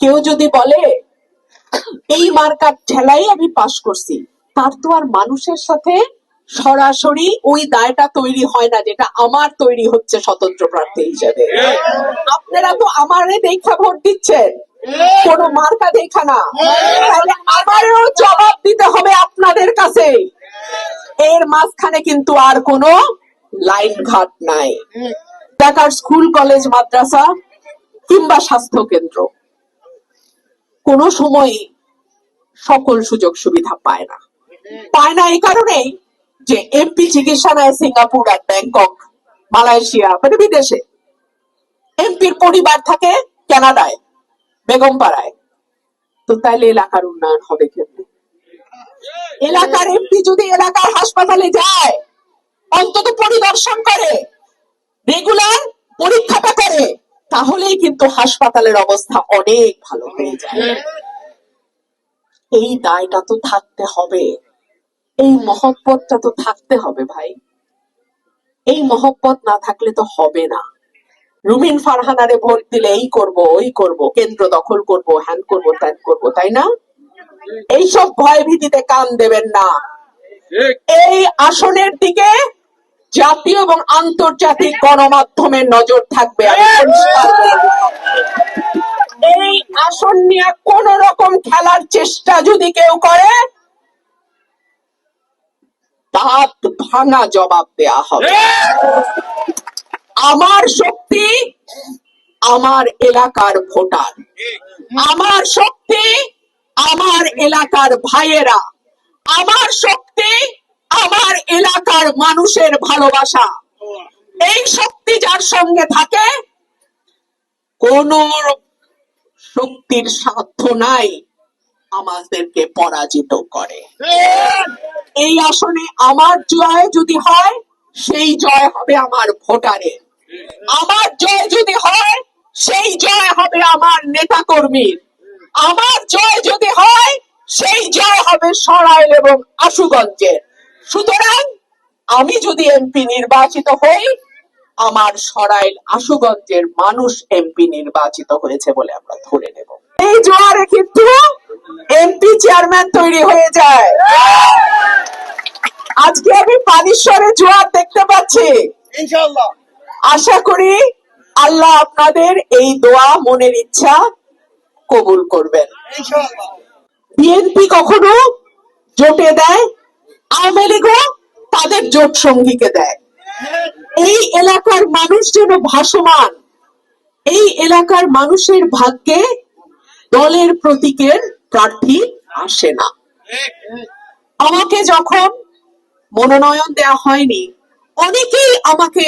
কেউ যদি বলে, এই মার্কার ঠেলাই আমি পাশ করছি তার তো আর মানুষের সাথে সরাসরি ওই দায়টা তৈরি হয় না, যেটা আমার তৈরি হচ্ছে স্বতন্ত্র প্রার্থী হিসেবে। আপনারা তো আমারে দেখা ভোট দিচ্ছেন। কোন মার্কা দেখা না। তাহলে আমারও জবাব দিতে হবে আপনাদের কাছে। এর মাঝখানে কিন্তু আর কোনো লাইন ঘাট নাই। ঢাকার স্কুল, কলেজ, মাদ্রাসা কিংবা স্বাস্থ্য কেন্দ্র। কোনো সময় সকল সুযোগ সুবিধা পায় না। পায় না এই কারণেই যে এমপি চিকিৎসা নেয় সিঙ্গাপুর আর ব্যাংকক, মালয়েশিয়া মানে বিদেশে। এমপির পরিবার থাকে কানাডায়, বেগমপাড়ায়। তো তাইলে এলাকার উন্নয়ন হবে কেমনে? এলাকার এমপি যদি এলাকার হাসপাতালে যায়, অন্তত পরিদর্শন করে, রেগুলার পরীক্ষাটা করে তাহলেই কিন্তু হাসপাতালের অবস্থা অনেক ভালো হয়ে যায়। এই দায়টা তো থাকতে হবে। এই মহব্বতটা তো থাকতে হবে ভাই। এই মহব্বত না থাকলে তো হবে না। রুমিন ফারহানারে ভোট দিলে এই করব ওই করব কেন্দ্র দখল করব হ্যান করব ত্যান করব তাই না? এইসব ভয় ভীতিতে কান দেবেন না। এই আসনের দিকে জাতীয় এবং আন্তর্জাতিক গণমাধ্যমের নজর থাকবে। এই আসন নিয়ে কোন রকম খেলার চেষ্টা যদি কেউ করে দাঁত ভাঙা জবাব দেয়া হবে। আমার শক্তি আমার এলাকার ভোটার। আমার শক্তি আমার এলাকার ভাইয়েরা। আমার শক্তি আমার এলাকার মানুষের ভালোবাসা। এই শক্তি যার সঙ্গে থাকে, কোন শক্তির সাধ্য নাই, আমাদেরকে পরাজিত করে। এই আসনে আমার জয় যদি হয়, সেই জয় হবে আমার ভোটারের। আমার জয় যদি হয়, সেই জয় হবে আমার নেতা কর্মীর আমার জয় যদি হয়, সেই জয় হবে সরাইল এবং আশুগঞ্জের। সুতরাং আমি যদি এমপি নির্বাচিত হই আমার সরাইল আশুগঞ্জের মানুষ এমপি নির্বাচিত হয়েছে বলে আমরা ধরে নেব। এই জোয়ারে কিন্তু এমপি চেয়ারম্যান তৈরি হয়ে যায়। আজকে আমি পানিশ্বরে জোয়ার দেখতে পাচ্ছি। আশা করি আল্লাহ আপনাদের এই দোয়া মনের ইচ্ছা কবুল করবেন। বিএনপি কখনো জোটে দেয় আওয়ামী তাদের জোট সঙ্গীকে দেয়। এই এলাকার মানুষ যেন ভাসমান, এই এলাকার মানুষের ভাগ্যে দলের প্রতীকের প্রার্থী আসে না। আমাকে যখন মনোনয়ন দেওয়া হয়নি, অনেকেই আমাকে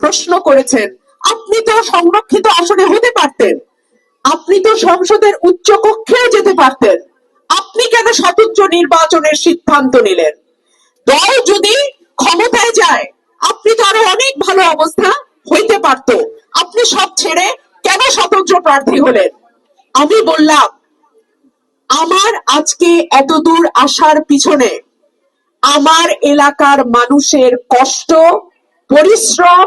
প্রশ্ন করেছেন, আপনি তো সংরক্ষিত আসনে হতে পারতেন, আপনি তো সংসদের উচ্চ কক্ষেও যেতে পারতেন, আপনি কেন স্বতন্ত্র নির্বাচনের সিদ্ধান্ত নিলেন? দল যদি ক্ষমতায় যায়, আপনি তো আরও অনেক ভালো অবস্থা হইতে পারত। আপনি সব ছেড়ে কেন স্বতন্ত্র প্রার্থী হলেন? আমি বললাম, আমার আজকে এত দূর আসার পিছনে আমার এলাকার মানুষের কষ্ট, পরিশ্রম,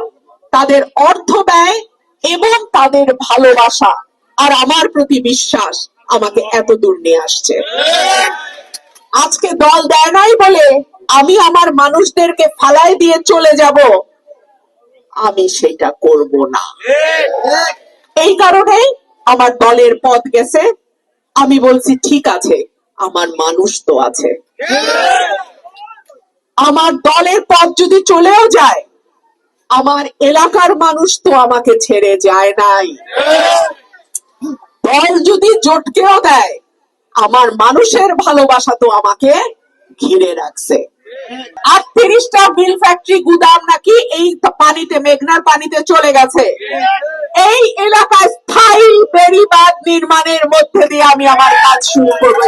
তাদের অর্থ ব্যয় এবং তাদের ভালোবাসা আর আমার প্রতি বিশ্বাস আমাকে এত দূর নিয়ে আসছে। আজকে দল দেয় নাই বলে আমি আমার মানুষদেরকে ফালাই দিয়ে চলে যাব, আমি সেটা করব না। এই কারণে আমার দলের পথ গেছে। আমি বলছি, ঠিক আছে, আমার মানুষ তো আছে। আমার দলের পথ যদি চলেও যায়, আমার এলাকার মানুষ তো আমাকে ছেড়ে যায় নাই। দল যদি জোটকেও দেয়, আমার মানুষের ভালোবাসা তো আমাকে ঘিরে রাখছে। আটত্রিশটা মিল ফ্যাক্টরি গুদাম নাকি এই পানিতে মেঘনার পানিতে চলে গেছে। এই এলাকায় স্থায়ী বেড়িবাঁধ নির্মাণের মধ্যে দিয়ে আমি আমার কাজ শুরু করব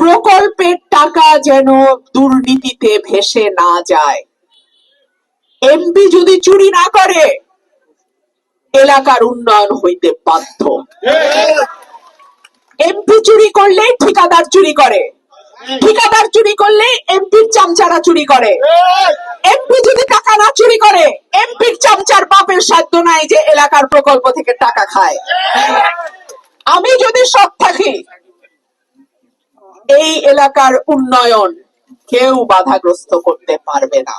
প্রকল্পের টাকা যেন দুর্নীতিতে ভেসে না যায়। এমপি যদি চুরি না করে এলাকার উন্নয়ন হইতে বাধ্য। এমপি চুরি করলে ঠিকাদার চুরি করে। ঠিকাদার চুরি করলে এমপির চামচারা চুরি করে। এমপি যদি টাকা না চুরি করে এমপির চামচার পাপের সাধ্য নাই যে এলাকার প্রকল্প থেকে টাকা খায়। আমি যদি সৎ থাকি এই এলাকার উন্নয়ন কেউ বাধাগ্রস্ত করতে পারবে না।